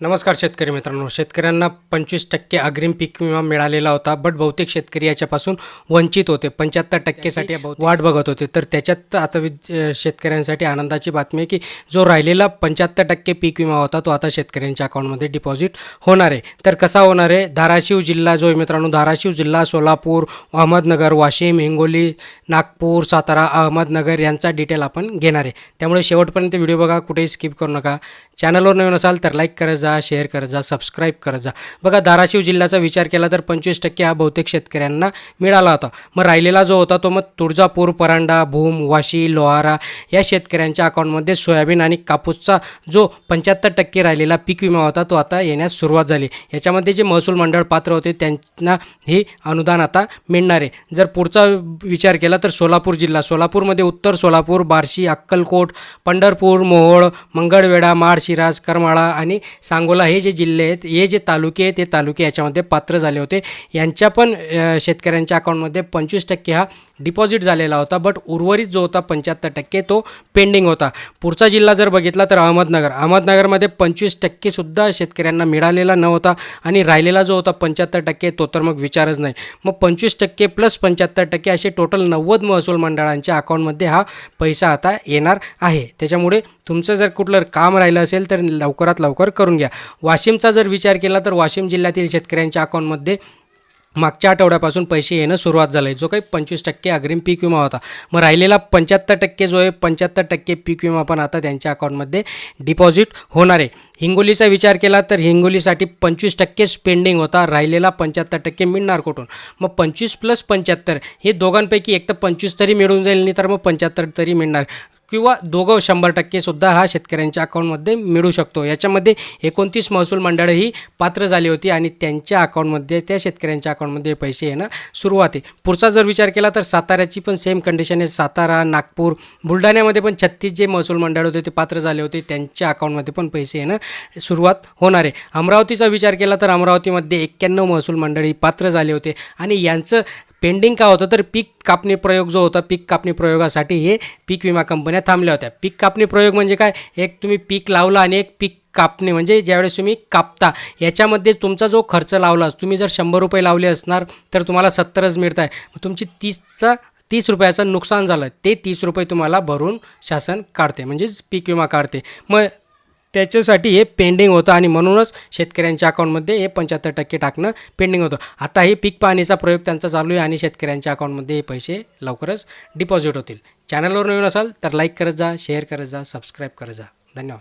नमस्कार शेतकरी मित्रांनो. शेतकऱ्यांना पंचवीस टक्के अग्रिम पीक विमा मिळालेला होता बट बहुतेक शेतकरी याच्यापासून वंचित होते. पंच्याहत्तर टक्केसाठी वाट बघत होते. तर त्याच्यात आता शेतकऱ्यांसाठी आनंदाची बातमी आहे की जो राहिलेला पंच्याहत्तर टक्के पीक विमा होता तो आता शेतकऱ्यांच्या अकाउंटमध्ये डिपॉझिट होणार आहे. तर कसा होणार आहे? धाराशिव जिल्हा जो आहे मित्रांनो धाराशिव जिल्हा सोलापूर अहमदनगर वाशिम हिंगोली नागपूर सातारा अहमदनगर यांचा डिटेल आपण घेणार आहे. त्यामुळे शेवटपर्यंत व्हिडिओ बघा कुठेही स्किप करू नका. चॅनलवर नवीन असाल तर लाईक करत जा शेअर करत जा सबस्क्राईब करत जा. बघा धाराशिव जिल्ह्याचा विचार केला तर पंचवीस टक्के हा बहुतेक शेतकऱ्यांना मिळाला होता. मग राहिलेला जो होता तो मग तुळजापूर परांडा भूम वाशी लोहारा या शेतकऱ्यांच्या अकाउंटमध्ये सोयाबीन आणि कापूसचा जो पंच्याहत्तर टक्के राहिलेला पीक विमा होता तो आता येण्यास सुरुवात झाली. याच्यामध्ये जे महसूल मंडळ पात्र होते त्यांना हे अनुदान आता मिळणार आहे. जर पुढचा विचार केला तर सोलापूर जिल्हा. सोलापूरमध्ये उत्तर सोलापूर बार्शी अक्कलकोट पंढरपूर मोहोळ मंगळवेढा माळशिराज करमाळा आणि सांगोला हे जे जिल्हे आहेत हे जे तालुके आहेत ते तालुके याच्यामध्ये पात्र झाले होते. यांच्या पण शेतकऱ्यांच्या अकाउंटमध्ये पंचवीस टक्के हा डिपॉझिट झालेला होता बट उर्वरित जो होता पंच्याहत्तर टक्के तो पेंडिंग होता. पुढचा जिल्हा जर बघितला तर अहमदनगर. अहमदनगरमध्ये पंचवीस टक्केसुद्धा शेतकऱ्यांना मिळालेला नव्हता आणि राहिलेला जो होता पंच्याहत्तर टक्के तो तर मग विचारच नाही. मग पंचवीस टक्के प्लस पंच्याहत्तर टक्के असे टोटल नव्वद महसूल मंडळांच्या अकाउंटमध्ये हा पैसा आता येणार आहे. त्याच्यामुळे तुमचं जर कुठलं काम राहिलं असेल तर लवकरात लवकर करून घ्या. वाशिमचा जर विचार केला तर वाशिम जिल्ह्यातील शेतकऱ्यांच्या अकाउंटमध्ये मागच्या आठवड्यापासून पैसे येणं सुरुवात झालं आहे जो काही पंचवीस टक्के अग्रिम पीक विमा होता. मग राहिलेला पंच्याहत्तर टक्के जो आहे पंच्याहत्तर टक्के पीक विमा पण आता त्यांच्या अकाउंटमध्ये डिपॉझिट होणार आहे. हिंगोलीचा विचार केला तर हिंगोलीसाठी पंचवीस टक्के स्पेंडिंग होता. राहिलेला पंच्याहत्तर टक्के मिळणार कुठून? मग पंचवीस प्लस पंच्याहत्तर हे दोघांपैकी एक तर पंचवीस तरी मिळून जाईल नाही तर मग पंच्याहत्तर तरी मिळणार. किंवा दोघं शंभर टक्केसुद्धा हा शेतकऱ्यांच्या अकाउंटमध्ये मिळू शकतो. याच्यामध्ये एकोणतीस महसूल मंडळं ही पात्र झाली होती आणि त्यांच्या अकाउंटमध्ये त्या शेतकऱ्यांच्या अकाउंटमध्ये पैसे येणं सुरुवात आहे पुढचा जर विचार केला तर साताऱ्याची पण सेम कंडिशन आहे. सातारा नागपूर बुलढाण्यामध्ये पण छत्तीस जे महसूल मंडळ होते ते पात्र झाले होते. त्यांच्या अकाउंटमध्ये पण पैसे येणं सुरुवात होणार आहे. अमरावतीचा विचार केला तर अमरावतीमध्ये एक्क्याण्णव महसूल मंडळी पात्र झाले होते आणि यांचं पेंडिंग का होतं तर पीक कापणी प्रयोग जो होता पीक कापणी प्रयोगासाठी हे पीक विमा कंपन्या थांबल्या होत्या. पीक कापणी प्रयोग म्हणजे काय? एक तुम्ही पीक लावला आणि एक पीक कापणे म्हणजे ज्यावेळेस तुम्ही कापता याच्यामध्ये तुमचा जो खर्च लावला तुम्ही जर शंभर रुपये लावले असणार तर तुम्हाला सत्तरच मिळत आहे तुमची तीसचा तीस रुपयाचं नुकसान झालं ते तीस रुपये तुम्हाला भरून शासन काढते म्हणजेच पीक विमा काढते. मग त्याच्यासाठी हे पेंडिंग होतं आणि म्हणूनच शेतकऱ्यांच्या अकाउंटमध्ये हे पंच्याहत्तर टक्के टाकणं पेंडिंग होतं. आता हे पीक पाहणीचा प्रयोग त्यांचा चालू आहे आणि शेतकऱ्यांच्या अकाउंटमध्ये हे पैसे लवकरच डिपॉझिट होतील. चॅनलवर नवीन असाल तर लाईक करत जा शेअर करत जा सबस्क्राईब करत जा. धन्यवाद.